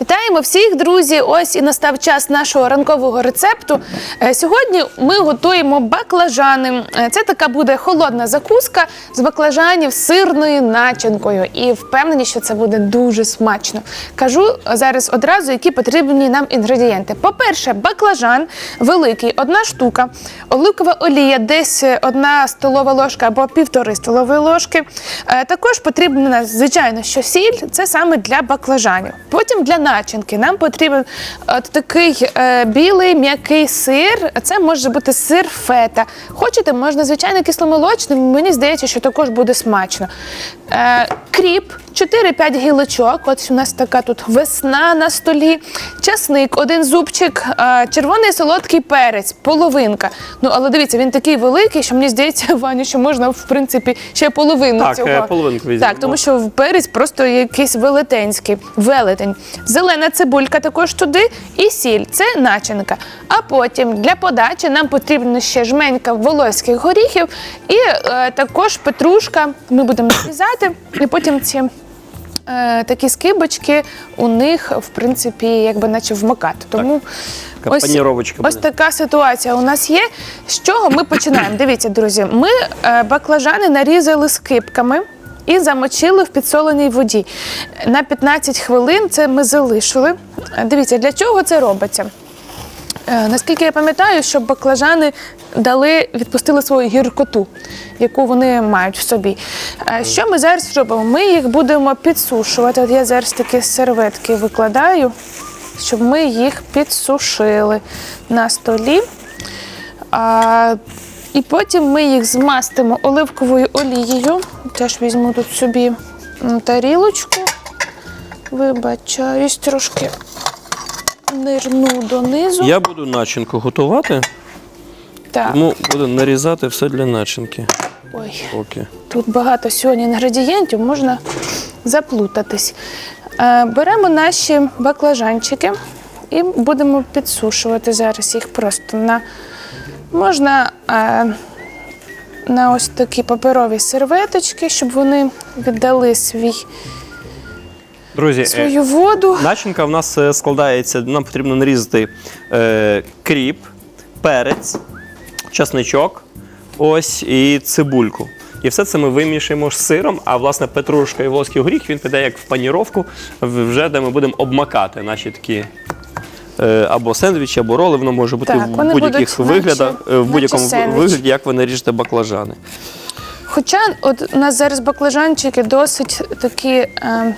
Вітаємо всіх, друзі! Ось і настав час нашого ранкового рецепту. Е, Сьогодні ми готуємо баклажани. Е, Це така буде холодна закуска з баклажанів з сирною начинкою. І впевнені, що це буде дуже смачно. Кажу зараз одразу, які потрібні нам інгредієнти. По-перше, баклажан великий, одна штука, оливкова олія, десь е, одна столова ложка або півтори столової ложки. Також потрібно, звичайно, що сіль це саме для баклажанів. Потім для начинки нам потрібен от такий е, білий м'який сир. Це може бути сир фета. Хочете, можна звичайно кисломолочним. Мені здається, що також буде смачно. Е, кріп, 4-5 гілочок. От у нас така тут весна на столі. Часник, один зубчик, е, червоний солодкий перець, половинка. Ну але дивіться, він такий великий, що мені здається, Ваню, що можна в принципі ще половину Так, цього. е, половинку візьмемо. Так, тому що перець просто якийсь велетенський, велетень. Зелена цибулька також туди і сіль. Це начинка. А потім для подачі нам потрібно ще жменька волоських горіхів і е, також петрушка. Ми будемо нарізати, і потім ці. е, Такі скибочки у них, в принципі, якби наче вмикати. Тому Така паніровочка ось така ситуація у нас є. З чого ми починаємо? Дивіться, друзі, ми е, баклажани нарізали скибками. І замочили в підсоленій воді. На 15 хвилин це ми залишили. Дивіться, для чого це робиться? Е, Наскільки я пам'ятаю, щоб баклажани дали, відпустили свою гіркоту, яку вони мають в собі. Е, Що ми зараз робимо? Ми їх будемо підсушувати. От я зараз такі серветки викладаю, щоб ми їх підсушили на столі. І потім ми їх змастимо оливковою олією. Теж візьму тут собі тарілочку. Вибачаюсь, трошки нирну донизу. Я буду начинку готувати, Так. тому буду нарізати все для начинки. Ой, Поки. тут багато сьогодні інгредієнтів, можна заплутатись. Е, беремо наші баклажанчики і будемо підсушувати зараз їх просто на можна е, на ось такі паперові серветочки, щоб вони віддали свій, Друзі, е, свою воду. начинка в нас е, складається, нам потрібно нарізати е, кріп, перець, часничок, ось і цибульку. І все це ми вимішуємо з сиром, а власне петрушка і волоський горіх він піде як в паніровку, вже де ми будемо обмакати наші такі. Е, Або сендвічі, або роли, воно може бути Так, в вони будь-яких будуть виглядах, наче- е, в будь-якому наче сендвіч. вигляді, як ви наріжете баклажани. Хоча от у нас зараз баклажанчики досить такі е,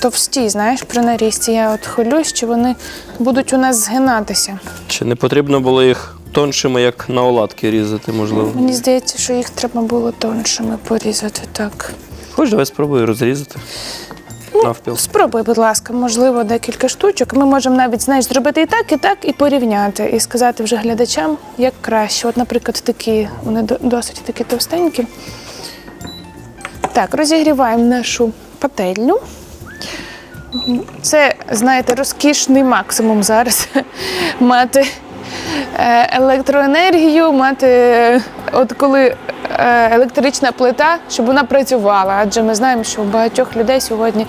товсті, знаєш, при нарізці. Я от хвилююсь, що вони будуть у нас згинатися. Чи не потрібно було їх тоншими, як на оладки різати, можливо? Мені здається, що їх треба було тоншими порізати так. Хоч давай спробую розрізати. Навпіл. Спробуй, будь ласка, можливо, декілька штучок. Ми можемо навіть знаєш, зробити і так, і так, і порівняти, і сказати вже глядачам, як краще. От, наприклад, такі, вони досить такі товстенькі. Так, розігріваємо нашу пательню. Це, знаєте, розкішний максимум зараз мати е, електроенергію, мати, е, от коли електрична плита, щоб вона працювала. Адже ми знаємо, що у багатьох людей сьогодні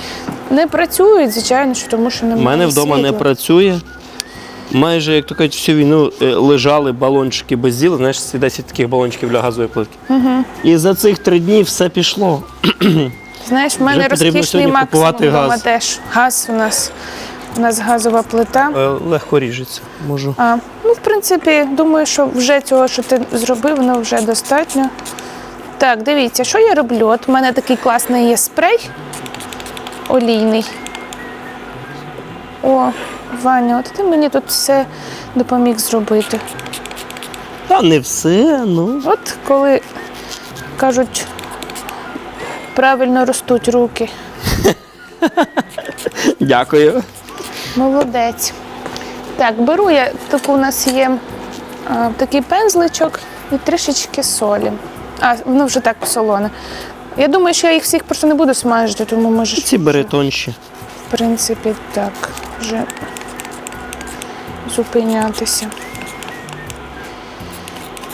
не працюють, звичайно, що тому що немає. У мене вдома не працює. Майже, як то кажуть, всю війну е, лежали балончики без діла, знаєш, ці 10 таких балончиків для газової плитки. Угу. І за цих три дні все пішло. Знаєш, в мене розкішний максимум вдома теж. Газ у нас. У нас газова плита. Е, Легко ріжеться. Можу. А, ну, в принципі, думаю, що вже цього, що ти зробив, воно вже достатньо. Так, дивіться, що я роблю? От у мене такий класний є спрей олійний. О, Ваня, от ти мені тут все допоміг зробити. Та не все, ну. От коли кажуть, правильно ростуть руки. Дякую. Молодець. Так, беру я таку у нас є а, такий пензличок і трішечки солі. А, воно вже так солоне. Я думаю, що я їх всіх просто не буду смажити, тому може. Ці бери тонші. В принципі, так, вже зупинятися.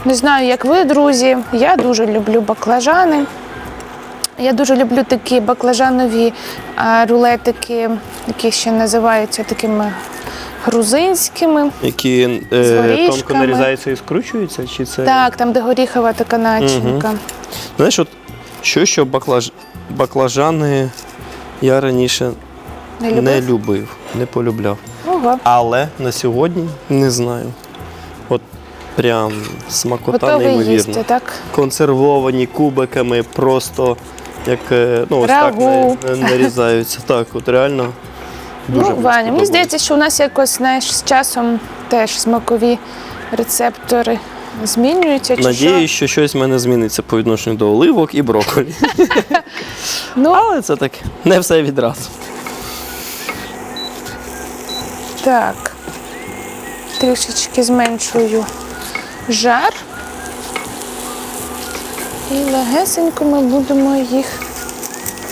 Не знаю, як ви, друзі. Я дуже люблю баклажани. Я дуже люблю такі баклажанові рулетики, які ще називаються такими грузинськими. Які е, тонко нарізаються і скручуються, чи це. Так, там, де горіхова така начинка. Знаєш, от що, що баклаж... баклажани я раніше Не любив? не любив, не полюбляв. Ого. Але на сьогодні не знаю. От прям смакота Готовий неймовірна. їсти, так? Консервовані кубиками, просто як е, ну, ось так Рагу. на- на- нарізаються. Так, от реально. Дуже ну, Ваня, мені здається, що у нас якось знаєш, з часом теж смакові рецептори змінюються. Чи Надіюсь, що? що щось в мене зміниться по відношенню до оливок і брокколі. Ну, Але це таке, не все відразу. так. Трішечки зменшую жар. І легесенько ми будемо їх.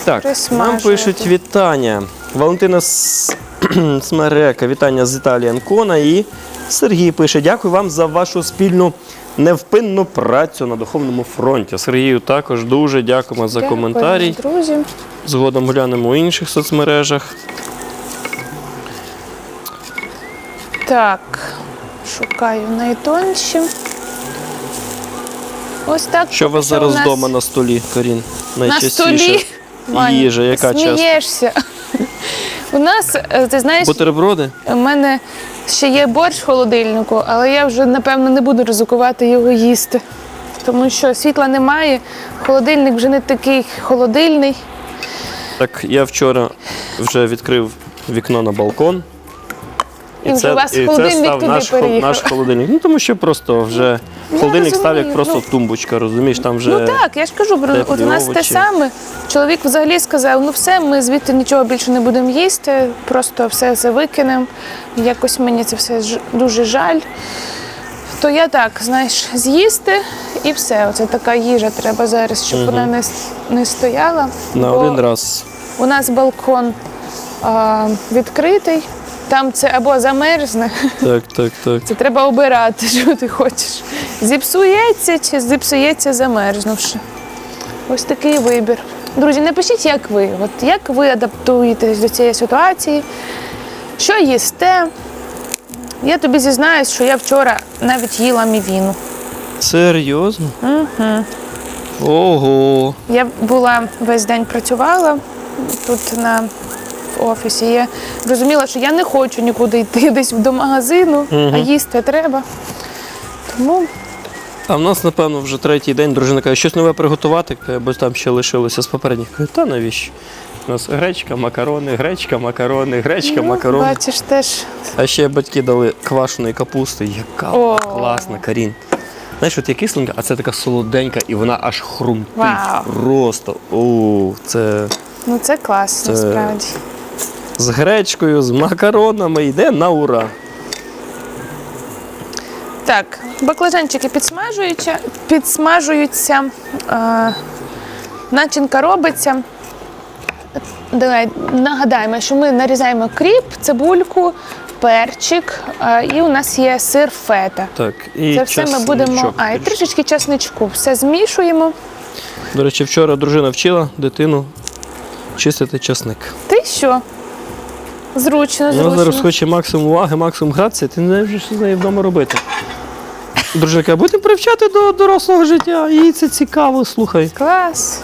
Так, нам пишуть вітання. Валентина Смерека, вітання з Італії Анкона. І Сергій пише: дякую вам за вашу спільну невпинну працю на духовному фронті. Сергію також дуже дякуємо за коментарі. Друзі. Згодом глянемо у інших соцмережах. Так, шукаю найтонші. Ось так. Що у вас зараз нас вдома на столі, Карін? на столі. Ваня, їжа, яка? Смієшся. У нас, е, ти знаєш, Бутерброди? у мене ще є борщ в холодильнику, але я вже, напевно, не буду ризикувати його їсти. Тому що світла немає, холодильник вже не такий холодильний. Так, я вчора вже відкрив вікно на балкон. І вже у вас холодильник туди наш, хол- переїхав. наш холодильник. Ну тому що просто вже холодильник став як розумію, просто ну. тумбочка, розумієш, там вже Ну так, я ж кажу, бро, теплі от у нас те овочі. саме. Чоловік взагалі сказав: ну все, ми звідти нічого більше не будемо їсти, просто все це викинемо. Якось мені це все ж- дуже жаль. То я так, знаєш, з'їсти і все. Оце така їжа треба зараз, щоб вона не, с- не стояла. на Бо один раз. У нас балкон а, відкритий, там це або замерзне. Так, так, так. Це треба обирати, що ти хочеш. Зіпсується чи зіпсується замерзнувши. Ось такий вибір. Друзі, напишіть, як ви. От як ви адаптуєтесь до цієї ситуації, що їсте. Я тобі зізнаюсь, що я вчора навіть їла мівіну. Серйозно? Угу. Ого. Я була весь день працювала тут на в офісі. Я розуміла, що я не хочу нікуди йти десь до магазину, а їсти треба. Тому А в нас, напевно, вже третій день дружина каже, щось нове приготувати, бо там ще лишилося з попередніх. Каже, та навіщо? У нас гречка, макарони, гречка, макарони, гречка, ну, макарони. бачиш теж. А ще батьки дали квашеної капусти. Яка О. класна, Карін. Знаєш, от є кисленька, а це така солоденька, і вона аж хрумтить. Вау. Просто. О, це Ну це класно, Це- насправді. З гречкою, з макаронами йде на ура. Так, баклажанчики підсмажуються, підсмажуються, е, начинка робиться. Давай нагадаємо, що ми нарізаємо кріп, цибульку, перчик, е, і у нас є сир фета. Так, і Це все ми будемо. А, і трішечки часничку. Все змішуємо. До речі, вчора дружина вчила дитину чистити часник. Ти що? Зручно, Вона зручно. зараз хоче максимум уваги, максимум гратися, ти не знаєш, що з нею вдома робити. Дружина каже, будемо привчати до дорослого життя, їй це цікаво, слухай. Клас.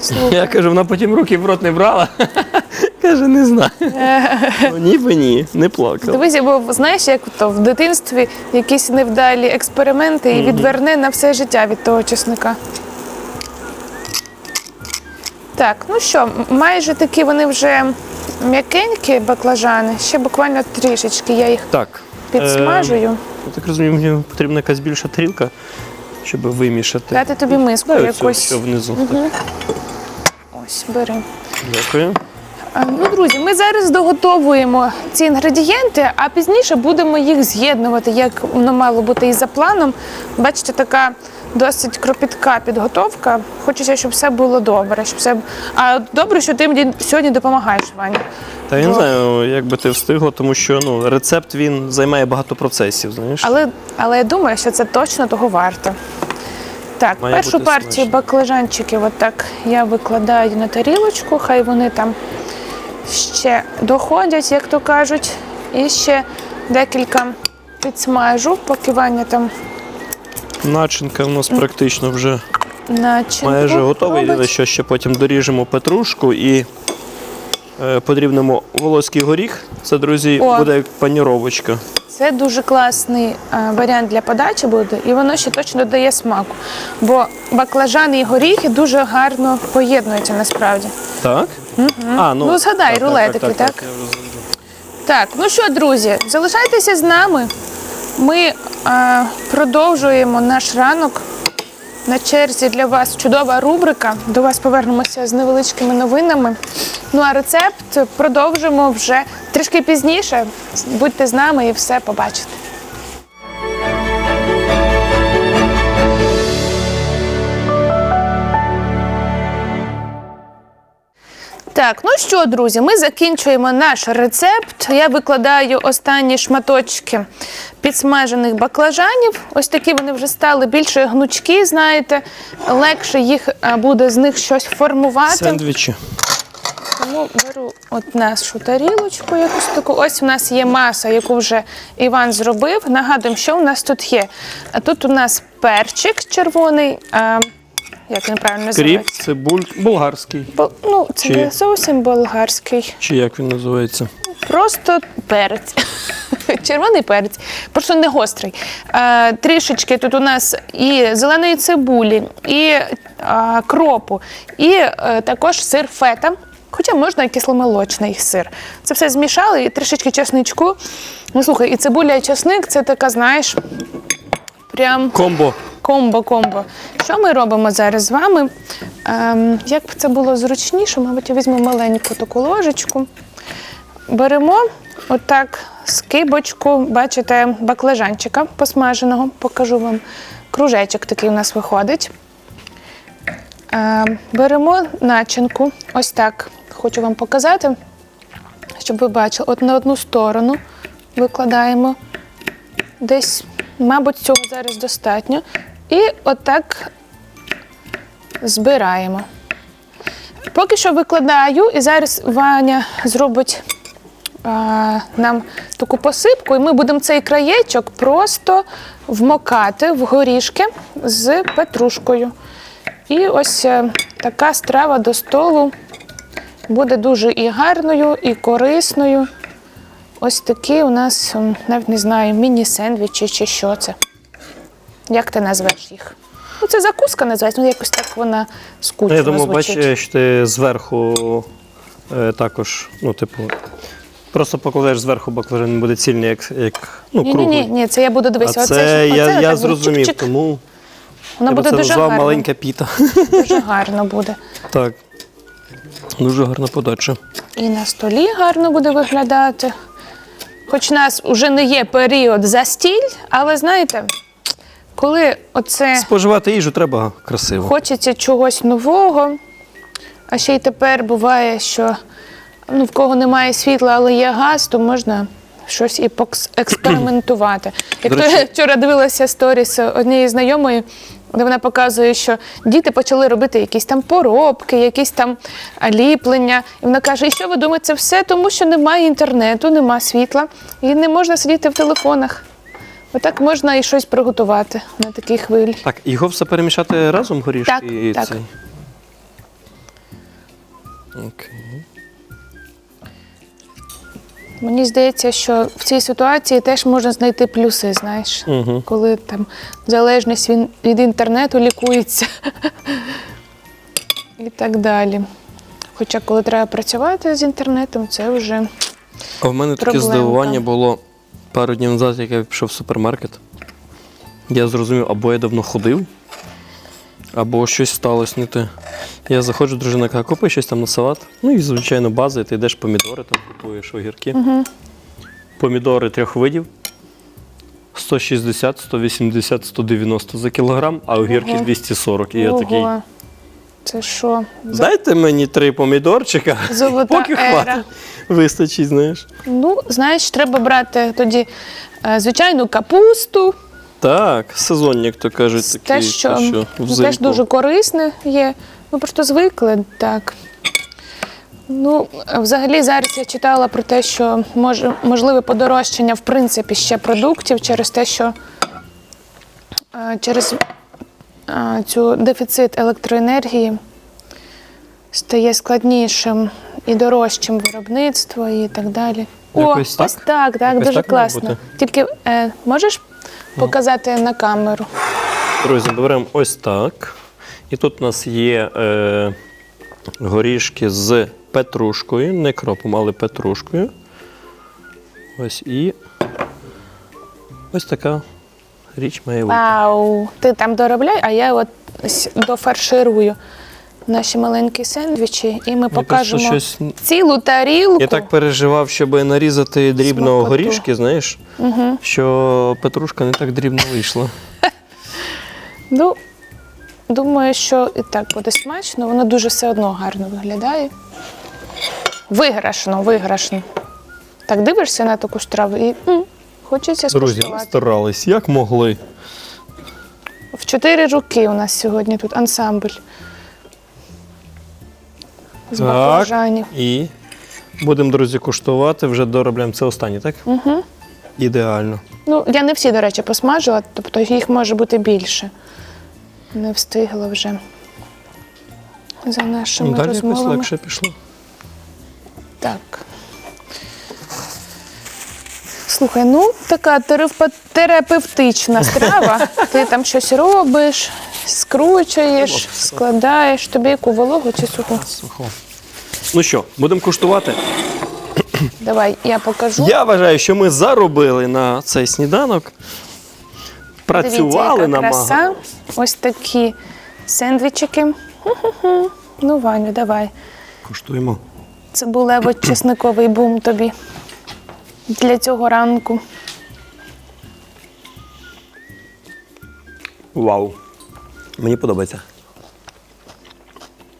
Слухай. Я кажу, вона потім руки в рот не брала. Каже, не знаю. Ну, ніби ні, не плакала. Дивись, бо знаєш, як то в дитинстві якісь невдалі експерименти і відверне на все життя від того чесника. Так, ну що, майже такі вони вже м'якенькі баклажани. Ще буквально трішечки я їх Так. підсмажую. Е, я так розумію, мені потрібна якась більша тарілка, щоб вимішати. Дати тобі миску Дай оцю, що внизу. Ось, бери. Дякую. Ну, друзі, ми зараз доготовуємо ці інгредієнти, а пізніше будемо їх з'єднувати, як воно мало бути і за планом. Бачите, така досить кропітка підготовка. Хочеться, щоб все було добре. Щоб все... А добре, що ти мені сьогодні допомагаєш, Ваня. Та я не знаю, як би ти встигла, тому що ну, рецепт він займає багато процесів, знаєш. Але, але я думаю, що це точно того варто. Так, Має першу бути партію смачно. баклажанчиків отак я викладаю на тарілочку, хай вони там ще доходять, як то кажуть. І ще декілька підсмажу, поки Ваня там Начинка у нас практично вже начинку майже готова. Єдине, що ще потім доріжемо петрушку і е, подрібнемо волоський горіх. Це, друзі, О. буде як паніровочка. Це дуже класний е, варіант для подачі буде, і воно ще точно додає смаку. Бо баклажани і горіхи дуже гарно поєднуються насправді. Так? А, Ну, згадай, рулетики, так? я вже забув. Так, ну що, друзі, залишайтеся з нами. Ми е, продовжуємо наш ранок. На черзі для вас чудова рубрика. До вас повернемося з невеличкими новинами. Ну а рецепт продовжимо вже трішки пізніше. Будьте з нами і все побачите. Так, ну що, друзі, ми закінчуємо наш рецепт. Я викладаю останні шматочки підсмажених баклажанів. Ось такі вони вже стали більше гнучкі, знаєте, легше їх буде з них щось формувати. Сендвічі. Тому беру от нашу тарілочку, якусь таку. Ось у нас є маса, яку вже Іван зробив. Нагадуємо, що у нас тут є. А тут у нас перчик червоний. Як він правильно Кріп, називається? цибуль, болгарський. Бо- ну, це Чи- не зовсім болгарський. Чи як він називається? Просто перець. Червоний перець, просто не гострий. Е, трішечки тут у нас і зеленої цибулі, і е, кропу, і е, також сир фета. Хоча можна і кисломолочний сир. Це все змішали і трішечки чесничку. Ну слухай, і цибуля, і чесник це така, знаєш, прям Комбо. Комбо-комбо. Що ми робимо зараз з вами? Ем, як б це було зручніше, мабуть, я візьму маленьку таку ложечку. Беремо отак скибочку, бачите, баклажанчика посмаженого. Покажу вам кружечок такий у нас виходить. Ем, беремо начинку, ось так хочу вам показати, щоб ви бачили. От на одну сторону викладаємо десь, мабуть, цього зараз достатньо. І отак збираємо. Поки що викладаю, і зараз Ваня зробить а, нам таку посипку, і ми будемо цей краєчок просто вмокати в горішки з петрушкою. І ось е, така страва до столу буде дуже і гарною, і корисною. Ось такі у нас, навіть не знаю, міні-сендвічі чи що це. Як ти назвеш їх? Ну, це закуска називається, ну якось так вона скучно Я думаю, бач, звучить. що ти зверху е, також, ну, типу, просто покладеш зверху баклажан, він буде цільний, як, як ну, Ні, ні, круглий. ні, ні, це я буду А дивитися. це, оце, я, оце я буде зрозумів, чик-чик. тому Воно я би буде це дуже назвав гарно. маленька піта. Дуже гарно буде. так. Дуже гарна подача. І на столі гарно буде виглядати. Хоч у нас вже не є період застіль, але знаєте, коли оце Споживати їжу треба красиво. хочеться чогось нового, а ще й тепер буває, що ну, в кого немає світла, але є газ, то можна щось і експериментувати. Як то речі- я вчора дивилася сторіс однієї знайомої, де вона показує, що діти почали робити якісь там поробки, якісь там а, ліплення. І вона каже: і що ви думаєте, це все тому, що немає інтернету, немає світла, і не можна сидіти в телефонах. Отак можна і щось приготувати на такій хвилі. Так, його все перемішати разом горішки Так, і так. цей. Окей. Мені здається, що в цій ситуації теж можна знайти плюси, знаєш, Угу. коли там залежність від, від інтернету лікується і так далі. Хоча, коли треба працювати з інтернетом, це вже А в мене таке Проблемка. здивування було пару днів назад, як я пішов в супермаркет. Я зрозумів, або я давно ходив, або щось сталося не те. Я заходжу, дружина каже, купи щось там на салат. Ну і, звичайно, база, і ти йдеш помідори, там купуєш огірки. Помідори трьох видів. 160, 180, 190 за кілограм, а огірки Ого. 240. І я такий. Це що? Дайте мені три помідорчика, Золота поки ера. хватить. Вистачить, знаєш. Ну, знаєш, треба брати тоді е, звичайну капусту, Так, сезонні, як то кажуть, такі, те, що, ну, взимку. теж дуже корисне є. Ми просто звикли так. Ну, взагалі, зараз я читала про те, що може, можливе подорожчання в принципі ще продуктів через те, що е, через цю дефіцит електроенергії стає складнішим і дорожчим виробництво і так далі. Якось О, так? ось так, так, Якось дуже так має класно. бути? Тільки е, можеш показати на камеру? Друзі, беремо ось так. І тут у нас є е, горішки з петрушкою, не кропом, але петрушкою. Ось і ось така річ має вийти. Вау! Ти там доробляй, а я от дофарширую наші маленькі сендвічі, і ми покажемо щось- цілу тарілку. Я так переживав, щоб нарізати дрібно Смакоту. горішки, знаєш, що петрушка не так дрібно вийшла. Ну, думаю, що і так буде смачно, воно дуже все одно гарно виглядає. Виграшно, виграшно. Так дивишся на таку страву і м, хочеться Друзі, ми скуштувати. старались, як могли. В чотири руки у нас сьогодні тут ансамбль. З баклажанів. І будемо, друзі, куштувати. Вже доробляємо це останнє, так? Угу. Ідеально. Ну, я не всі, до речі, посмажила, тобто їх може бути більше. Не встигла вже за нашими Далі якось розмовами. легше пішло. Так. Слухай, ну така терапе- терапевтична страва. Ти там щось робиш, скручуєш, складаєш. Тобі яку вологу чи суху? Сухо. Ну що, будемо куштувати? Давай, я покажу. Я вважаю, що ми заробили на цей сніданок. Працювали на краса. Ось такі сендвічики. Ху-ху-ху. Ну, Ваню, давай. Куштуємо. Це Цибулево-чесниковий бум тобі для цього ранку. Вау. Мені подобається.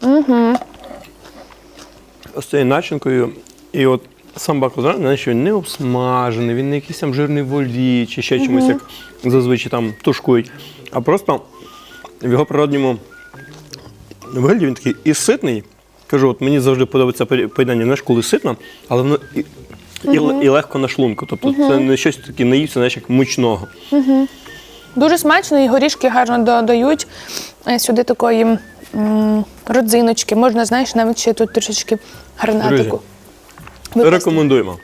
Угу. З цією начинкою. І от сам баклажан, знаєш, він не обсмажений, він не якийсь там жирний волі чи ще чомусь, як зазвичай там тушкують. А просто в його природньому вигляді він такий і ситний. Кажу, от мені завжди подобається поєднання, знаєш, коли ситно, але воно і, і, л- і легко на шлунку. Тобто це не щось таке наївся, знаєш, як мучного. Дуже смачно і горішки гарно додають е, сюди такої м, родзиночки. Можна, знаєш, навіть ще тут трошечки Друзі, гранатику. Викласти. Рекомендуємо.